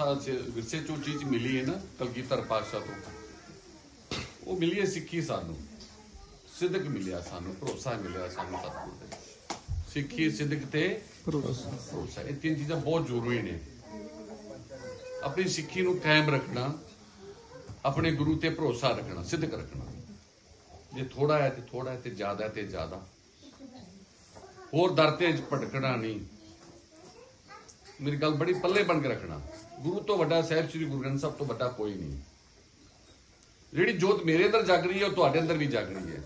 ਸਾਚ ਵਿਰਸੇ ਚੋਂ ਚੀਜ਼ ਮਿਲੀ ਹੈ ਨਾ ਕਲਗੀਧਰ ਪਾਤਸ਼ਾਹ ਤੋਂ। ਉਹ ਮਿਲੀ ਹੈ ਸਿੱਖੀ ਸਾਨੂੰ। ਸਿੱਧਕ ਮਿਲਿਆ ਸਾਨੂੰ ਭਰੋਸਾ ਮਿਲਿਆ ਸਾਨੂੰ ਸਤਿਗੁਰ ਦੇ ਸਿੱਖੀ ਸਿੱਧਕ ਤੇ ਭਰੋਸਾ। ਭਰੋਸਾ। ਇਹ ਤਿੰਨ ਚੀਜ਼ਾਂ ਬਹੁਤ ਜ਼ਰੂਰੀ ਨੇ। ਆਪਣੀ ਸਿੱਖੀ ਨੂੰ ਕਾਇਮ ਰੱਖਣਾ ਆਪਣੇ ਗੁਰੂ ਤੇ ਭਰੋਸਾ ਰੱਖਣਾ ਸਿੱਧਕ ਰੱਖਣਾ। ਜੇ ਥੋੜਾ ਹੈ ਤੇ ਥੋੜਾ ਹੈ ਤੇ ਜ਼ਿਆਦਾ ਹੈ ਤੇ ਜ਼ਿਆਦਾ। ਹੋਰ ਦਰ ਤੇ ਭਟਕਣਾ ਨਹੀਂ। ਮੇਰੀ ਗੱਲ ਬੜੀ ਪੱਲੇ ਬਣ ਕੇ ਰੱਖਣਾ। ਗੁਰੂ ਤੋਂ ਵੱਡਾ ਸਾਹਿਬ ਸ੍ਰੀ ਗੁਰੂ ਗ੍ਰੰਥ ਸਾਹਿਬ ਤੋਂ ਵੱਡਾ ਕੋਈ ਨਹੀਂ। ਜਿਹੜੀ ਜੋਤ ਮੇਰੇ ਅੰਦਰ ਜਗ ਰਹੀ ਹੈ, ਉਹ ਤੁਹਾਡੇ ਅੰਦਰ ਵੀ ਜਗ ਰਹੀ ਹੈ।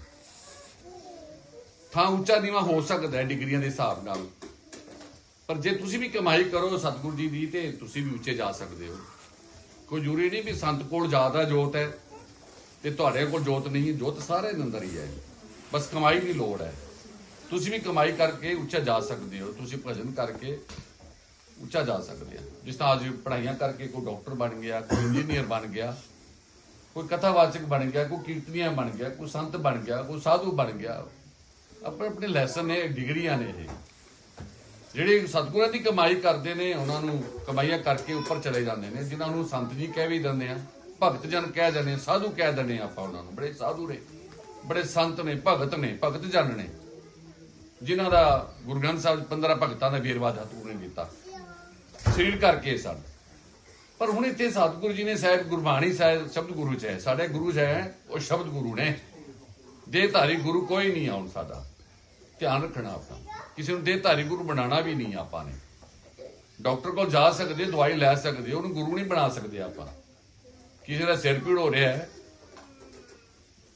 ਥਾਂ ਉੱਚਾ ਨੀਵਾਂ ਹੋ ਸਕਦਾ ਹੈ ਡਿਗਰੀਆਂ ਦੇ ਹਿਸਾਬ ਨਾਲ। ਪਰ ਜੇ ਤੁਸੀਂ ਵੀ ਕਮਾਈ ਕਰੋ ਸਤਿਗੁਰੂ ਜੀ ਦੀ, ਤੇ ਤੁਸੀਂ ਵੀ ਉੱਚੇ ਜਾ ਸਕਦੇ ਹੋ। ਕੋਈ ਜ਼ਰੂਰੀ ਨਹੀਂ ਵੀ ਸੰਤ ਕੋਲ ਜ਼ਿਆਦਾ ਜੋਤ ਹੈ, ਤੇ ਤੁਹਾਡੇ ਕੋਲ ਜੋਤ ਨਹੀਂ ਹੈ। ਜੋਤ ਸਾਰੇ ਦੇ ਅੰਦਰ ਹੀ ਹੈ। ਬਸ ਕਮਾਈ ਦੀ ਲੋੜ ਹੈ। ਤੁਸੀਂ ਵੀ ਕਮਾਈ ਕਰਕੇ ਉੱਚਾ ਜਾ ਸਕਦੇ ਹੋ। ਤੁਸੀਂ ਭਜਨ ਕਰਕੇ ਉੱਚਾ ਜਾ ਸਕਦੇ ਆ ਜਿਸ ਤਰ੍ਹਾਂ ਅੱਜ ਪੜ੍ਹਾਈਆਂ ਕਰਕੇ ਕੋਈ ਡਾਕਟਰ ਬਣ ਗਿਆ ਕੋਈ ਇੰਜੀਨੀਅਰ ਬਣ ਗਿਆ ਕੋਈ ਕਥਾਵਾਚਕ ਬਣ ਗਿਆ ਕੋਈ ਕੀਰਤਨੀਆ ਬਣ ਗਿਆ ਕੋਈ ਸੰਤ ਬਣ ਗਿਆ ਕੋਈ ਸਾਧੂ ਬਣ ਗਿਆ। ਆਪਣੇ ਆਪਣੇ ਲੈਸਨ ਨੇ ਡਿਗਰੀਆਂ ਨੇ ਇਹ। ਜਿਹੜੇ ਸਤਿਗੁਰਾਂ ਦੀ ਕਮਾਈ ਕਰਦੇ ਨੇ ਉਹਨਾਂ ਨੂੰ ਕਮਾਈਆਂ ਕਰਕੇ ਉੱਪਰ ਚਲੇ ਜਾਂਦੇ ਨੇ। ਜਿਨ੍ਹਾਂ ਨੂੰ ਸੰਤ ਜੀ ਕਹਿ ਵੀ ਦਿੰਦੇ ਆ ਭਗਤ ਜਨ ਕਹਿ ਦਿੰਦੇ ਆ, ਸਾਧੂ ਕਹਿ ਦਿੰਦੇ ਆ ਆਪਾਂ ਉਹਨਾਂ ਨੂੰ। ਬੜੇ ਸਾਧੂ ਨੇ ਬੜੇ ਸੰਤ ਨੇ ਭਗਤ ਨੇ ਭਗਤ ਜਨ ਨੇ। ਜਿਨ੍ਹਾਂ ਦਾ ਗੁਰੂ ਗ੍ਰੰਥ ਸਾਹਿਬ 15 ਭਗਤਾਂ ਦਾ ਵੇਰਵਾ ਧਾਤੂ ਨੇ ਦਿੱਤਾ ਸਰੀਰ ਕਰਕੇ ਸਨ। ਪਰ ਹੁਣ ਇੱਥੇ ਸਤਿਗੁਰੂ ਜੀ ਨੇ ਸਾਹਿਬ ਗੁਰਬਾਣੀ ਸਾਹਿਬ ਸ਼ਬਦ ਗੁਰੂ ਚ ਹੈ। ਸਾਡੇ ਗੁਰੂ ਚ ਹੈ, ਉਹ ਸ਼ਬਦ ਗੁਰੂ ਨੇ। ਦੇਹਧਾਰੀ ਗੁਰੂ ਕੋਈ ਨਹੀਂ ਆਉਣ ਸਾਡਾ। ਧਿਆਨ ਰੱਖਣਾ ਆਪਣਾ। ਕਿਸੇ ਨੂੰ ਦੇਹਧਾਰੀ ਗੁਰੂ ਬਣਾਉਣਾ ਵੀ ਨਹੀਂ ਆਪਾਂ ਨੇ। ਡਾਕਟਰ ਕੋਲ ਜਾ ਸਕਦੇ, ਦਵਾਈ ਲੈ ਸਕਦੇ, ਉਹਨੂੰ ਗੁਰੂ ਨਹੀਂ ਬਣਾ ਸਕਦੇ ਆਪਾਂ। ਕਿਸੇ ਦਾ ਸਿਰ ਪੀੜ ਹੋ ਰਿਹਾ ਹੈ।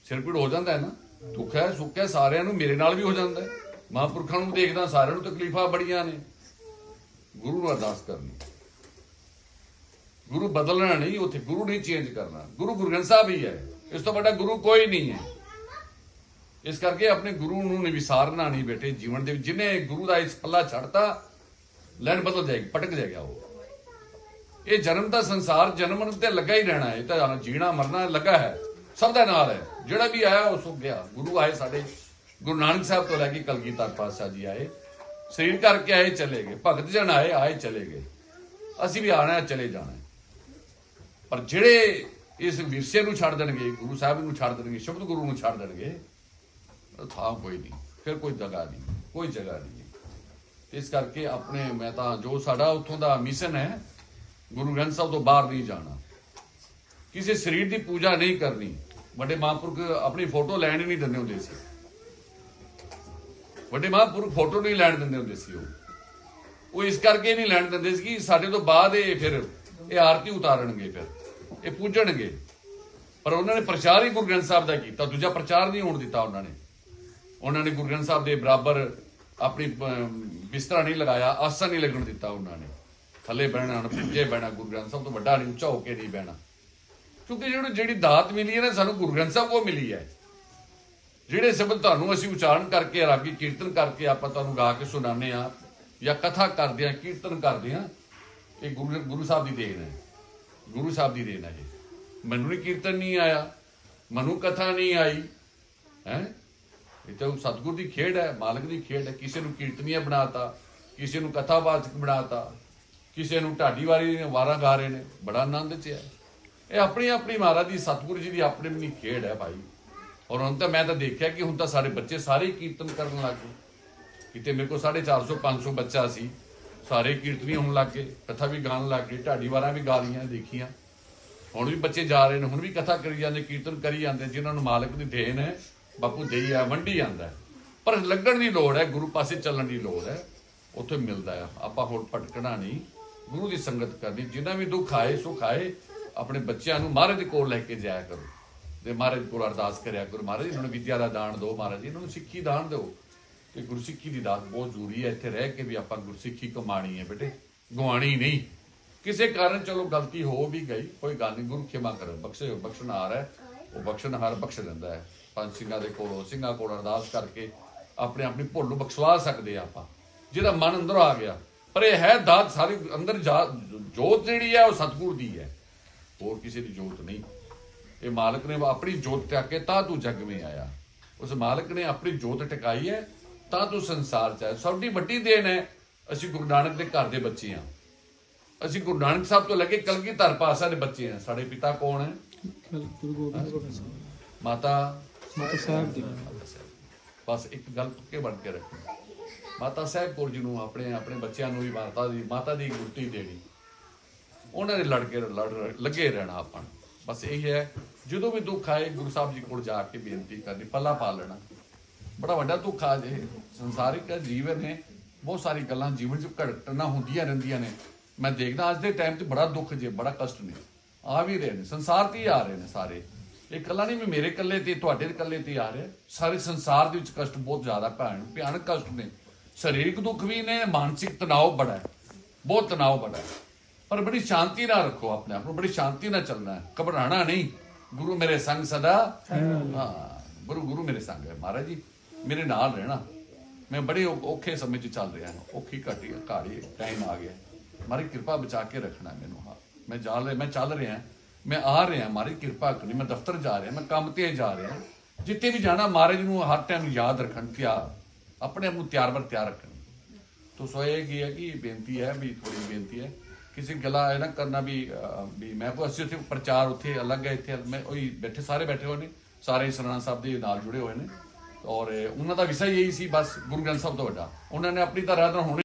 ਸਿਰ ਪੀੜ ਹੋ ਜਾਂਦਾ ਹੈ ਨਾ। ਦੁੱਖ ਹੈ, ਸੁੱਖ ਹੈ, ਸਾਰਿਆਂ ਨੂੰ ਮੇਰੇ ਨਾਲ ਵੀ ਹੋ ਜਾਂਦਾ ਹੈ। ਮਹਾਂਪੁਰਖਾਂ ਨੂੰ ਦੇਖਦਾ, ਸਾਰਿਆਂ ਨੂੰ ਤਕਲੀਫਾਂ ਬੜੀਆਂ ਨੇ। ਗੁਰੂ ਨੂੰ ਅਰਦਾਸ ਕਰਨੀ। ਗੁਰੂ ਬਦਲਣਾ ਨਹੀਂ, ਉੱਥੇ ਗੁਰੂ ਨਹੀਂ ਚੇਂਜ ਕਰਨਾ। ਗੁਰੂ ਗੁਰੂ ਗ੍ਰੰਥ ਸਾਹਿਬ ਹੀ ਹੈ। ਇਸ ਤੋਂ ਵੱਡਾ ਗੁਰੂ ਕੋਈ ਨਹੀਂ ਹੈ। ਇਸ ਕਰਕੇ ਆਪਣੇ ਗੁਰੂ ਨੂੰ ਨਹੀਂ ਵਿਸਾਰਨਾ ਨਹੀਂ ਬੇਟੇ, ਜੀਵਨ ਦੇ ਵਿੱਚ ਜਿਹਨੇ ਗੁਰੂ ਦਾ ਇਸ ਪੱਲਾ ਛੱਡਤਾ, ਲੈਣ ਬਦਲ ਜਾਏਗੀ, ਪਟਕ ਜਾਏਗਾ ਉਹ। ਇਹ ਜਨਮ ਦਾ ਸੰਸਾਰ ਜਨਮ ਤੇ ਲੱਗਾ ਹੀ ਰਹਿਣਾ ਹੈ ਇਹ ਤਾਂ ਜੀਣਾ ਮਰਨਾ ਲੱਗਾ ਹੈ। ਸਭ ਦਾ ਨਾਲ ਹੈ। ਜਿਹੜਾ ਵੀ ਆਇਆ, ਉਹ ਸੁੱਕ ਗਿਆ। ਗੁਰੂ ਆਏ ਸਾਡੇ, ਗੁਰੂ ਨਾਨਕ ਸਾਹਿਬ ਤੋਂ ਲੈ ਕੇ ਕਲਗੀਧਰ ਪਾਤਸ਼ਾਹ ਜੀ ਆਏ। ਸਰੀਰ ਕਰਕੇ ਆਏ, ਚਲੇ ਗਏ। ਭਗਤ ਜਨ ਆਏ ਆਏ, ਚਲੇ ਗਏ। ਅਸੀਂ ਵੀ ਆਣਾ, ਚਲੇ ਜਾਣਾ। ਪਰ ਜਿਹੜੇ ਇਸ ਵਿਰਸੇ ਨੂੰ ਛੱਡ ਦੇਣਗੇ, ਗੁਰੂ ਸਾਹਿਬ ਨੂੰ ਛੱਡ ਦੇਣਗੇ, ਸ਼ਬਦ ਗੁਰੂ ਨੂੰ ਛੱਡ ਦੇਣਗੇ ਥਾਂ ਕੋਈ ਨਹੀਂ। ਫਿਰ ਕੋਈ ਜਗ੍ਹਾ ਨਹੀਂ, ਕੋਈ ਜਗ੍ਹਾ ਨਹੀਂ। ਇਸ ਕਰਕੇ ਆਪਣੇ, ਮੈਂ ਤਾਂ ਜੋ ਸਾਡਾ ਉੱਥੋਂ ਦਾ ਮਿਸ਼ਨ ਹੈ, ਗੁਰੂ ਗ੍ਰੰਥ ਸਾਹਿਬ ਤੋਂ ਬਾਹਰ ਨਹੀਂ ਜਾਣਾ। ਕਿਸੇ ਸਰੀਰ ਦੀ ਪੂਜਾ ਨਹੀਂ ਕਰਨੀ। ਵੱਡੇ ਮਹਾਂਪੁਰਖ ਆਪਣੀ ਫੋਟੋ ਲੈਣ ਹੀ ਨਹੀਂ ਦਿੰਦੇ ਹੁੰਦੇ ਸੀ। ਵੱਡੇ ਮਹਾਂਪੁਰਖ ਫੋਟੋ ਨਹੀਂ ਲੈਣ ਦਿੰਦੇ ਹੁੰਦੇ ਸੀ ਉਹ। ਉਹ ਇਸ ਕਰਕੇ ਨਹੀਂ ਲੈਣ ਦਿੰਦੇ ਸੀ ਕਿ ਸਾਡੇ ਤੋਂ ਬਾਅਦ ਇਹ ਫਿਰ ਇਹ ਆਰਤੀ ਉਤਾਰਨਗੇ ਫਿਰ, ਇਹ ਪੂਜਣਗੇ। ਪਰ ਉਹਨਾਂ ਨੇ ਪ੍ਰਚਾਰ ਹੀ ਗੁਰੂ ਗ੍ਰੰਥ ਸਾਹਿਬ ਦਾ ਕੀਤਾ, ਦੂਜਾ ਪ੍ਰਚਾਰ ਨਹੀਂ ਹੋਣ ਦਿੱਤਾ ਉਹਨਾਂ ਨੇ। ਉਹਨਾਂ ਨੇ ਗੁਰੂ ਗ੍ਰੰਥ ਸਾਹਿਬ ਦੇ ਬਰਾਬਰ ਆਪਣੀ ਬਿਸਤਰਾ ਨਹੀਂ ਲਗਾਇਆ ਆਸਨ ਨਹੀਂ ਲੱਗਣ ਦਿੱਤਾ ਉਹਨਾਂ ਨੇ। ਥੱਲੇ ਬਹਿਣਾ ਨਾ ਪੁੱਜੇ ਬਹਿਣਾ, ਗੁਰੂ ਗ੍ਰੰਥ ਸਾਹਿਬ ਤੋਂ ਵੱਡਾ ਨਹੀਂ, ਉੱਚਾ ਹੋ ਕੇ ਨਹੀਂ ਬਹਿਣਾ। ਕਿਉਂਕਿ ਜਿਹੜੀ ਜਿਹੜੀ ਦਾਤ ਮਿਲੀ ਹੈ ਨਾ, ਸਾਨੂੰ ਗੁਰੂ ਗ੍ਰੰਥ ਸਾਹਿਬ ਉਹ ਮਿਲੀ ਹੈ। ਜਿਹੜੇ ਸ਼ਬਦ ਤੁਹਾਨੂੰ ਅਸੀਂ ਉਚਾਰਨ ਕਰਕੇ ਰਾਗੀ ਕੀਰਤਨ ਕਰਕੇ ਆਪਾਂ ਤੁਹਾਨੂੰ ਗਾ ਕੇ ਸੁਣਾਉਂਦੇ ਆ ਜਾਂ ਕਥਾ ਕਰਦੇ ਆ ਕੀਰਤਨ ਕਰਦੇ ਆ ਇਹ ਗੁਰੂ ਗੁਰੂ ਸਾਹਿਬ ਦੀ ਦੇਣ ਹੈ। ਗੁਰੂ ਸਾਹਿਬ ਦੀ ਦੇਣ ਹੈ ਇਹ ਮੈਨੂੰ ਨਹੀਂ ਕੀਰਤਨ ਨਹੀਂ ਆਇਆ, ਮੈਨੂੰ ਕਥਾ ਨਹੀਂ ਆਈ, ਹੈ? ਇਹ ਤਾਂ ਸਤਿਗੁਰ ਦੀ ਖੇਡ ਹੈ, ਮਾਲਕ ਦੀ ਖੇਡ ਹੈ। ਕਿਸੇ ਨੂੰ ਕੀਰਤਨੀਆ ਬਣਾਤਾ, ਕਿਸੇ ਨੂੰ ਕਥਾਵਾਚਕ ਬਣਾਤਾ, ਕਿਸੇ ਨੂੰ ਢਾਡੀ ਵਾਰੀ ਨੇ ਵਾਰਾਂ ਗਾ ਰਹੇ ਨੇ, ਬੜਾ ਆਨੰਦ ਚ ਹੈ। ਇਹ ਆਪਣੀ ਆਪਣੀ ਮਹਾਰਾਜ ਦੀ, ਸਤਿਗੁਰੂ ਜੀ ਦੀ ਆਪਣੀ ਆਪਣੀ ਖੇਡ ਹੈ ਭਾਈ। ਔਰ ਹੁਣ ਤਾਂ ਮੈਂ ਤਾਂ ਦੇਖਿਆ ਕਿ ਹੁਣ ਤਾਂ ਸਾਡੇ ਬੱਚੇ ਸਾਰੇ ਹੀ ਕੀਰਤਨ ਕਰਨ ਲੱਗ ਗਏ। ਕਿਤੇ ਮੇਰੇ ਕੋਲ 450 500 ਬੱਚਾ ਸੀ। ਸਾਰੇ ਕੀਰਤਨੀ ਹੋਣ ਲੱਗ ਗਏ, ਕਥਾ ਵੀ ਗਾਣ ਲੱਗ ਗਏ, ਢਾਡੀ ਵਾਰਾਂ ਵੀ ਗਾ ਲਈਆਂ ਦੇਖੀਆਂ। ਹੁਣ ਵੀ ਬੱਚੇ ਜਾ ਰਹੇ ਨੇ, ਹੁਣ ਵੀ ਕਥਾ ਕਰੀ ਜਾਂਦੇ, ਕੀਰਤਨ ਕਰੀ ਜਾਂਦੇ, ਜਿਨ੍ਹਾਂ ਨੂੰ ਮਾਲਕ ਦੀ ਦੇਣ ਹੈ, ਬਾਪੂ ਦੇਈ ਆ, ਵੰਡੀ ਜਾਂਦਾ ਪਰ ਲੱਗਣ ਦੀ ਲੋੜ ਹੈ, ਗੁਰੂ ਪਾਸੇ ਚੱਲਣ ਦੀ ਲੋੜ ਹੈ, ਉੱਥੇ ਮਿਲਦਾ ਹੈ। ਆਪਾਂ ਹੋਰ ਭਟਕਣਾ ਨਹੀਂ, ਗੁਰੂ ਦੀ ਸੰਗਤ ਕਰਨੀ, ਜਿੰਨਾ ਵੀ ਦੁੱਖ ਆਏ, ਸੁੱਖ ਆਏ, ਆਪਣੇ ਬੱਚਿਆਂ ਨੂੰ ਮਹਾਰਾਜ ਦੇ ਕੋਲ ਲੈ ਕੇ ਜਾਇਆ ਕਰੋ। ਤੇ ਮਹਾਰਾਜ ਕੋਲ ਅਰਦਾਸ ਕਰਿਆ ਗੁਰੂ ਮਹਾਰਾਜ, ਇਹਨਾਂ ਨੂੰ ਵਿਦਿਆ ਦਾ ਦਾਨ ਦਿਓ ਮਹਾਰਾਜ ਇਹਨਾਂ ਨੂੰ ਸਿੱਖੀ ਦਾਨ ਦਿਓ। ਤੇ ਗੁਰਸਿੱਖੀ ਦੀ ਦਾਤ ਬਹੁਤ ਜ਼ਰੂਰੀ ਹੈ, ਇੱਥੇ ਰਹਿ ਕੇ ਵੀ ਆਪਾਂ ਗੁਰਸਿੱਖੀ ਕਮਾਣੀ ਹੈ ਬੇਟੇ ਗਵਾਣੀ ਨਹੀਂ। ਕਿਸੇ ਕਾਰਨ ਚਲੋ ਗਲਤੀ ਹੋ ਵੀ ਗਈ, ਕੋਈ ਗੱਲ ਨਹੀਂ, ਗੁਰੂ ਖਿਮਾ ਕਰੋ, ਬਖਸ਼ੇ ਬਖਸ਼ਣਹਾਰ ਹੈ, ਉਹ ਬਖਸ਼ਣਹਾਰ ਬਖਸ਼ ਦਿੰਦਾ ਹੈ। ਪੰਜ ਸਿੰਘਾਂ ਦੇ ਕੋਲੋਂ, ਸਿੰਘਾਂ ਕੋਲ ਅਰਦਾਸ ਕਰਕੇ ਆਪਣੇ ਆਪਣੀ ਭੁੱਲ ਨੂੰ ਬਖਸ਼ਵਾ ਸਕਦੇ ਆ ਆਪਾਂ। ਜਿਹਦਾ ਮਨ ਅੰਦਰੋਂ ਆ ਗਿਆ, ਪਰ ਇਹ ਹੈ ਦਾਤ ਸਾਰੀ ਅੰਦਰ ਜਾ- ਜੋਤ ਜਿਹੜੀ ਹੈ ਉਹ ਸਤਿਗੁਰ ਦੀ ਹੈ। ਹੋਰ ਕਿਸੇ ਦੀ ਜੋਤ ਨਹੀਂ। ਇਹ ਮਾਲਕ ਨੇ ਆਪਣੀ ਜੋਤ ਟਿਕ ਕੇ ਤਾਂ ਤੂੰ ਜਗ ਵਿੱਚ ਆਇਆ। ਉਸ ਮਾਲਕ ਨੇ ਆਪਣੀ ਜੋਤ ਟਿਕਾਈ ਹੈ ਤਾਂ ਤੂੰ ਸੰਸਾਰ ਚ ਆਇਆ। ਸਭ ਦੀ ਵੱਡੀ ਦੇਣ ਹੈ ਅਸੀਂ ਗੁਰੂ ਨਾਨਕ ਦੇ ਘਰ ਦੇ ਬੱਚੇ ਹਾਂ। ਅਸੀਂ ਗੁਰੂ ਨਾਨਕ ਸਾਹਿਬ ਤੋਂ ਲੈ ਕੇ ਕਲਗੀਧਰ ਪਾਸਾ ਦੇ ਬੱਚੇ ਆ ਸਾਡੇ ਪਿਤਾ ਕੌਣ ਹੈ? ਮਾਤਾ? ਮਾਤਾ ਸਾਹਿਬ ਦੀ। ਬਸ ਇੱਕ ਗੱਲ ਪੱਕੇ ਬਣ ਕੇ ਰੱਖਣੀ ਮਾਤਾ ਸਾਹਿਬ ਕੌਰ ਜੀ ਨੂੰ ਆਪਣੇ ਆਪਣੇ ਬੱਚਿਆਂ ਨੂੰ ਵੀ ਮਾਤਾ ਦੀ ਮਾਤਾ ਦੀ ਗੁਰਤੀ ਦੇਣੀ। ਉਹਨਾਂ ਦੇ ਲੜ ਕੇ ਲੜ ਲੱਗੇ ਰਹਿਣਾ ਆਪਾਂ ਨੂੰ। ਬਸ ਇਹ ਹੈ, ਜਦੋਂ ਵੀ ਦੁੱਖ ਆਏ, ਗੁਰੂ ਸਾਹਿਬ ਜੀ ਕੋਲ ਜਾ ਕੇ ਬੇਨਤੀ ਕਰਨੀ, ਪੱਲਾ ਪਾ ਲੈਣਾ। ਬੜਾ ਵੱਡਾ ਦੁੱਖ ਆ ਜੇ, ਸੰਸਾਰਿਕ ਜੀਵਨ ਹੈ, ਬਹੁਤ ਸਾਰੀ ਗੱਲਾਂ ਜੀਵਨ 'ਚ ਘਟਨਾ ਹੁੰਦੀਆਂ ਰਹਿੰਦੀਆਂ ਨੇ। ਮੈਂ ਦੇਖਦਾ, ਅੱਜ ਦੇ ਟਾਈਮ 'ਚ ਬੜਾ ਦੁੱਖ ਜੇ, ਬੜਾ ਕਸ਼ਟ ਨੇ। ਆ ਵੀ ਰਹੇ ਨੇ, ਸੰਸਾਰ ਤੇ ਆ ਰਹੇ ਨੇ ਸਾਰੇ। ਇਹ ਕੱਲਾ ਨਹੀਂ ਵੀ ਮੇਰੇ ਕੱਲੇ ਤੇ, ਤੁਹਾਡੇ ਕੱਲੇ ਤੇ ਆ ਰਿਹਾ। ਸਾਰੇ ਸੰਸਾਰ ਦੇ ਵਿੱਚ ਕਸ਼ਟ ਬਹੁਤ ਜ਼ਿਆਦਾ ਭੈਣ, ਭਿਆਨਕ ਕਸ਼ਟ ਨੇ। ਸਰੀਰਕ ਦੁੱਖ ਵੀ ਨੇ, ਮਾਨਸਿਕ ਤਣਾਅ ਬੜਾ ਹੈ। ਬਹੁਤ ਤਣਾਅ ਬੜਾ ਹੈ। ਪਰ ਬੜੀ ਸ਼ਾਂਤੀ ਨਾਲ ਰੱਖੋ ਆਪਣੇ ਆਪ ਨੂੰ ਬੜੀ ਸ਼ਾਂਤੀ ਨਾਲ ਚੱਲਣਾ ਹੈ। ਘਬਰਾਣਾ ਨਹੀਂ। ਗੁਰੂ ਮੇਰੇ ਸੰਗ ਸਦਾ। ਹਾਂ। ਗੁਰੂ ਗੁਰੂ ਮੇਰੇ ਸੰਗ ਹੈ। ਮਹਾਰਾਜ ਜੀ ਮੇਰੇ ਨਾਲ ਰਹਿਣਾ। ਮੈਂ ਬੜੇ ਔਖੇ ਸਮੇਂ 'ਚ ਚੱਲ ਰਿਹਾ ਹਾਂ। ਔਖੀ ਘਾਟੀ ਘਾੜੀ ਟਾਈਮ ਆ ਗਿਆ। ਮਾਰੀ ਕਿਰਪਾ ਬਚਾ ਕੇ ਰੱਖਣਾ ਮੈਨੂੰ ਹਾਂ। ਮੈਂ ਜਾ ਰਿਹਾ ਮੈਂ ਚੱਲ ਰਿਹਾ ਮੈਂ ਆ ਰਿਹਾ ਮਾਰੀ ਕਿਰਪਾ ਕਰਨੀ। ਮੈਂ ਦਫ਼ਤਰ ਜਾ ਰਿਹਾ ਮੈਂ ਕੰਮ ਤੇ ਜਾ ਰਿਹਾ ਜਿੱਥੇ ਵੀ ਜਾਣਾ ਮਹਾਰਾਜ ਨੂੰ ਹਰ ਟਾਈਮ ਯਾਦ ਰੱਖਣ ਤਿਆਰ ਆਪਣੇ ਆਪ ਨੂੰ ਤਿਆਰ ਬਰ ਤਿਆਰ ਰੱਖਣ। ਤੋ ਸੋ ਇਹ ਕੀ ਹੈ ਕਿ ਬੇਨਤੀ ਹੈ ਵੀ ਥੋੜੀ ਬੇਨਤੀ ਹੈ। ਕਿਸੇ ਗੱਲਾਂ ਇਹ ਨਾ ਕਰਨਾ ਵੀ ਅਹ, ਵੀ ਮੈਂ ਕੋਈ ਅਸੀਂ ਉੱਥੇ ਪ੍ਰਚਾਰ ਉੱਥੇ ਅਲੱਗ ਹੈ ਇੱਥੇ ਮੈਂ ਉਹੀ ਬੈਠੇ ਸਾਰੇ ਬੈਠੇ ਹੋਏ ਨੇ ਸਾਰੇ ਸਰਣਾ ਸਾਹਿਬ ਦੇ ਨਾਲ ਜੁੜੇ ਹੋਏ ਨੇ। ਔਰ ਉਹਨਾਂ ਦਾ ਵਿਸ਼ਾ ਇਹੀ ਸੀ ਬਸ ਗੁਰੂ ਗ੍ਰੰਥ ਸਾਹਿਬ ਤੋਂ ਵੱਡਾ। ਉਹਨਾਂ ਨੇ ਆਪਣੀ ਤਰ੍ਹਾਂ ਦਾ ਹੁਣ